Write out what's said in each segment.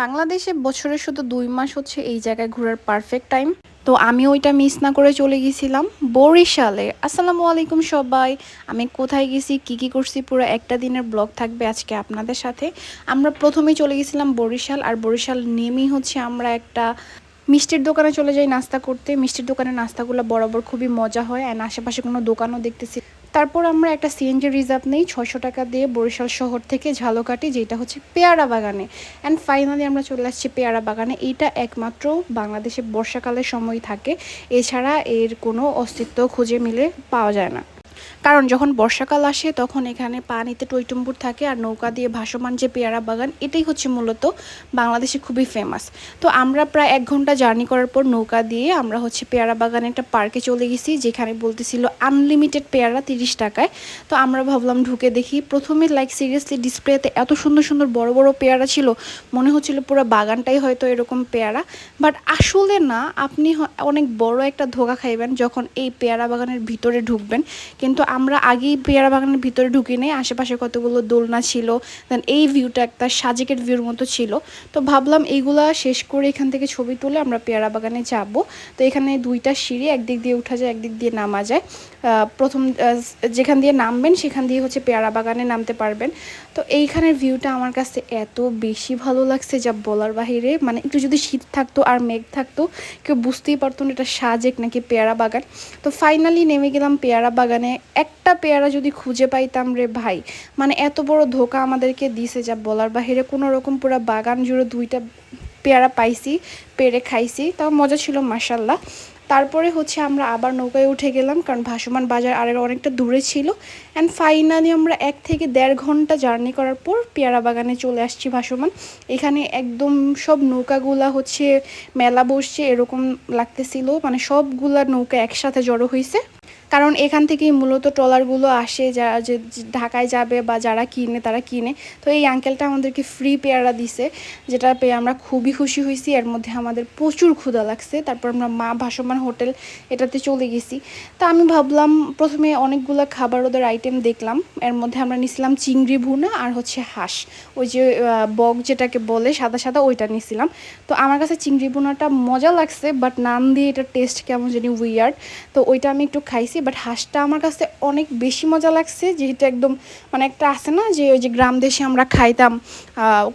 বাংলাদেশে বছরে শুধু দুই মাস হচ্ছে এই জায়গায় ঘোরার পারফেক্ট টাইম তো আমি ওইটা মিস না করে চলে গেছিলাম বরিশালে। আসসালামু আলাইকুম সবাই। আমি কোথায় গেছি, কি কি করছি, পুরো একটা দিনের ব্লগ থাকবে আজকে আপনাদের সাথে। আমরা প্রথমেই চলে গেছিলাম বরিশাল, আর বরিশাল নেমেই হচ্ছে আমরা একটা মিষ্টির দোকানে চলে যাই নাস্তা করতে। মিষ্টির দোকানে নাস্তাগুলো বরাবর খুবই মজা হয় অ্যান্ড আশেপাশে কোনো দোকানও দেখতেছি। তারপর আমরা একটা সিএনজি রিজার্ভ নেই, ছয়শো টাকা দিয়ে বরিশাল শহর থেকে ঝালকাটি যেটা হচ্ছে পেয়ারা বাগানে। অ্যান্ড ফাইনালি আমরা চলে আসছি পেয়ারা বাগানে। এইটা একমাত্র বাংলাদেশে বর্ষাকালের সময় থাকে। এছাড়া এর কোনো অস্তিত্ব খুঁজে মিলে পাওয়া যায় না। কারণ যখন বর্ষাকাল আসে, তখন এখানে পানিতে টইটুম্বুর থাকে আর নৌকা দিয়ে ভাসমান যে পেয়ারা বাগান, এটাই হচ্ছে মূলত বাংলাদেশে খুবই ফেমাস তো আমরা প্রায় এক ঘণ্টা জার্নি করার পর নৌকা দিয়ে আমরা হচ্ছে পেয়ারা বাগানে একটা পার্কে চলে গেছি, যেখানে বলতেছিল আনলিমিটেড পেয়ারা তিরিশ টাকায়। তো আমরা ভাবলাম ঢুকে দেখি, প্রথমে লাইক সিরিয়াসলি ডিসপ্লেতে এত সুন্দর সুন্দর বড় বড় পেয়ারা ছিল, মনে হচ্ছিল পুরো বাগানটাই হয়তো এরকম পেয়ারা। বাট আসলে না, আপনি অনেক বড় একটা ধোকা খাইবেন যখন এই পেয়ারা বাগানের ভিতরে ঢুকবেন। কিন্তু আমরা আগেই পেয়ারা বাগানের ভিতরে ঢুকে নেই, আশেপাশে কতগুলো দোলনা ছিল দেন এই ভিউটা একটা সাজেকের ভিউর মতো ছিল। তো ভাবলাম এইগুলা শেষ করে এখান থেকে ছবি তুলে আমরা পেয়ারা বাগানে যাব। তো এখানে দুইটা সিঁড়ি, একদিক দিয়ে উঠা যায়, একদিক দিয়ে নামা যায়। প্রথম যেখান দিয়ে নামবেন সেখান দিয়ে হচ্ছে পেয়ারা বাগানে নামতে পারবেন। তো এইখানের ভিউটা আমার কাছে এত বেশি ভালো লাগছে যা বলার বাহিরে। মানে একটু যদি শীত থাকতো আর মেঘ থাকতো, কেউ বুঝতেই পারতো না এটা সাজেক নাকি পেয়ারা বাগান। তো ফাইনালি নেমে গেলাম পেয়ারা বাগানে। একটা পেয়ারা যদি খুঁজে পাইতাম রে ভাই মানে এত বড় ধোকা আমাদেরকে দিছে যা বলার বাহিরে, কোনো রকম পুরো বাগান জুড়ে দুইটা পেয়ারা পাইছি, পেরে খাইছি, তাও মজা ছিল মাসাল্লাহ তারপরে হচ্ছে আমরা আবার নৌকায় উঠে গেলাম, কারণ ভাসমান বাজার আরের অনেকটা দূরে ছিল। অ্যান্ড ফাইনালি আমরা এক থেকে দেড় ঘণ্টা জার্নি করার পর পেয়ারা বাগানে চলে আসছি ভাসমান। এখানে একদম সব নৌকাগুলা হচ্ছে মেলা বসছে, এরকম লাগতেছিল। মানে সবগুলা নৌকা একসাথে জড়ো হয়েছে কারণ এখান থেকেই মূলত ট্রলারগুলো আসে যারা যে ঢাকায় যাবে বা যারা কিনে, তারা কিনে। তো এই আঙ্কেলটা আমাদেরকে ফ্রি পেয়ারা দিছে, যেটা পেয়ে আমরা খুবই খুশি হয়েছি। এর মধ্যে আমাদের প্রচুর ক্ষুধা লাগছে। তারপর আমরা মা ভাসমান হোটেল এটাতে চলে গেছি। তো আমি ভাবলাম প্রথমে অনেকগুলো খাবার, ওদের আইটেম দেখলাম। এর মধ্যে আমরা নিছিলাম চিংড়ি ভুনা আর হচ্ছে হাঁস। ওই যে বক যেটাকে বলে, সাদা সাদা ওইটা নিছিলাম। তো আমার কাছে চিংড়ি ভুনাটা মজা লাগছে বাট নাম দিয়ে এটা টেস্ট কেমন জানি উইয়ার্ড তো ওইটা আমি একটু খাইছি। বাট হাঁসটা আমার কাছে অনেক বেশি মজা লাগছে, যেহেতু একদম মানে একটা আছে না যে ওই যে গ্রাম দেশে আমরা খাইতাম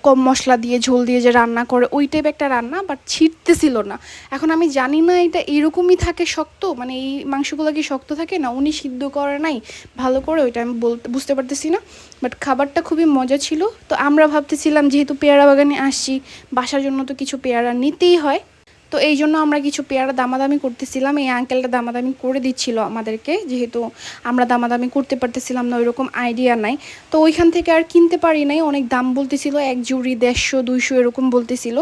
কম মশলা দিয়ে, ঝোল দিয়ে যে রান্না করে, ওই টাইপ একটা রান্না বাট ছিটতেছিল না। এখন আমি জানি না এটা এরকমই থাকে শক্ত মানে এই মাংসগুলো কি শক্ত থাকে না, উনি সিদ্ধ করে নাই, ভালো করে, ওইটা আমি বলতে বুঝতে পারতেছি না বাট খাবারটা খুবই মজা ছিল। তো আমরা ভাবতেছিলাম, যেহেতু পেয়ারা বাগানে আসছি, বাসার জন্য তো কিছু পেয়ারা নিতেই হয় তো এই জন্য আমরা কিছু পেয়ারা দামাদামি করতেছিলাম। এই আঙ্কেলটা দামাদামি করে দিচ্ছিল আমাদেরকে, যেহেতু আমরা দামাদামি করতে পারতেছিলাম না, ওইরকম আইডিয়া নাই। তো ওইখান থেকে আর কিনতে পারি নাই, অনেক দাম বলতেছিল, এক জুড়ি দেড়শো, দুইশো এরকম বলতেছিল।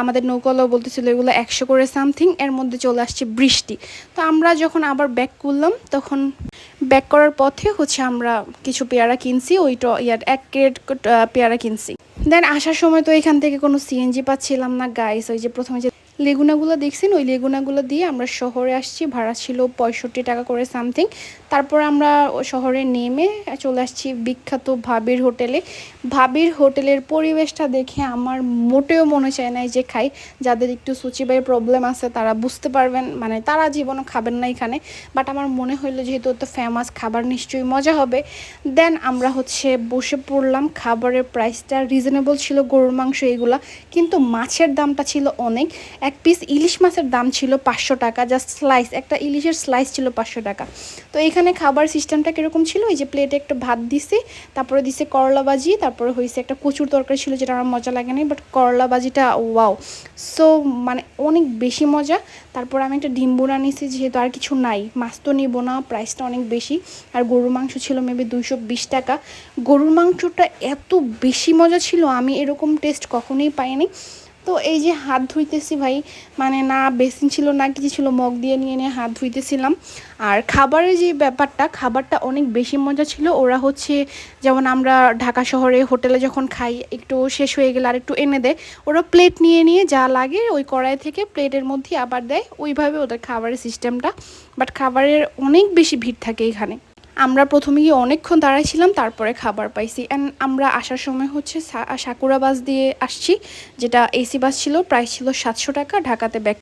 আমাদের নৌকালাও বলতেছিল, এগুলো একশো করে সামথিং এর মধ্যে চলে আসছে বৃষ্টি। তো আমরা যখন আবার ব্যাক করলাম, তখন ব্যাক করার পথে হচ্ছে আমরা কিছু পেয়ারা কিনছি ওইটা ইয়ার এক ক্রেট পেয়ারা কিনছি। দেন আসার সময় তো এখান থেকে কোনো সিএনজি পাচ্ছিলাম না গাইস ওই যে প্রথমে যে লেগুনাগুলো দেখছেন? ওই লেগুনাগুলো দিয়ে আমরা শহরে আসছি। ভাড়া ছিল পঁয়ষট্টি টাকা করে সামথিং। তারপর আমরা শহরে নেমে চলে আসছি বিখ্যাত ভাবির হোটেলে। ভাবির হোটেলের পরিবেশটা দেখে আমার মোটেও মনে চায় না যে খাই। যাদের একটু সুচিবাই প্রবলেম আছে তারা বুঝতে পারবেন মানে তারা জীবনও খাবেন না এখানে। বাট আমার মনে হইল যেহেতু তো ফেমাস খাবার নিশ্চয়ই মজা হবে। দেন আমরা হচ্ছে বসে পড়লাম। খাবারের প্রাইসটা রিজনেবল ছিল। গরুর মাংস এগুলা। কিন্তু মাছের দামটা ছিল অনেক। এক পিস ইলিশ মাছের দাম ছিল পাঁচশো টাকা জাস্ট স্লাইস একটা ইলিশের স্লাইস ছিল পাঁচশো টাকা। তো এখানে খাবার সিস্টেমটা কীরকম ছিল? ওই যে প্লেটে একটা ভাত দিছে, তারপরে দিছে করলা ভাজি, তারপরে হয়েছে একটা কচুর তরকারি ছিল যেটা আমার মজা লাগে নাই বাট করলা ভাজিটা ওয়াও সো মানে অনেক বেশি মজা। তারপর আমি একটা ডিম বোনা নিছি, যেহেতু আর কিছু নাই, মাছ তো নিব না প্রাইসটা অনেক বেশি। আর গরুর মাংস ছিল মেবি দুইশো বিশ টাকা। গরুর মাংসটা এত বেশি মজা ছিল, আমি এরকম টেস্ট কখনোই পাইনি। তো এই যে হাত ধুইতেছি ভাই মানে না বেসিন ছিল, না কিছু ছিল, মগ দিয়ে নিয়ে নিয়ে হাত ধুইতেছিলাম। আর খাবারের যে ব্যাপারটা, খাবারটা অনেক বেশি মজা ছিল। ওরা হচ্ছে যেমন আমরা ঢাকা শহরে হোটেলে যখন খাই, একটু শেষ হয়ে গেলে আর একটু এনে দেয়। ওরা প্লেট নিয়ে নিয়ে যা লাগে ওই কড়াই থেকে প্লেটের মধ্যে আবার দেয়। ওইভাবে ওদের খাবারের সিস্টেমটা। বাট খাবারের অনেক বেশি ভিড় থাকে এখানে। আমরা প্রথমে গিয়ে অনেকক্ষণ দাঁড়াইছিলাম, তারপরে খাবার পাইছি। অ্যান্ড আমরা আসার সময় হচ্ছে সাকুরা বাস দিয়ে আসছি, যেটা এসি বাস ছিল, প্রাইস ছিল সাতশো টাকা, ঢাকাতে ব্যাক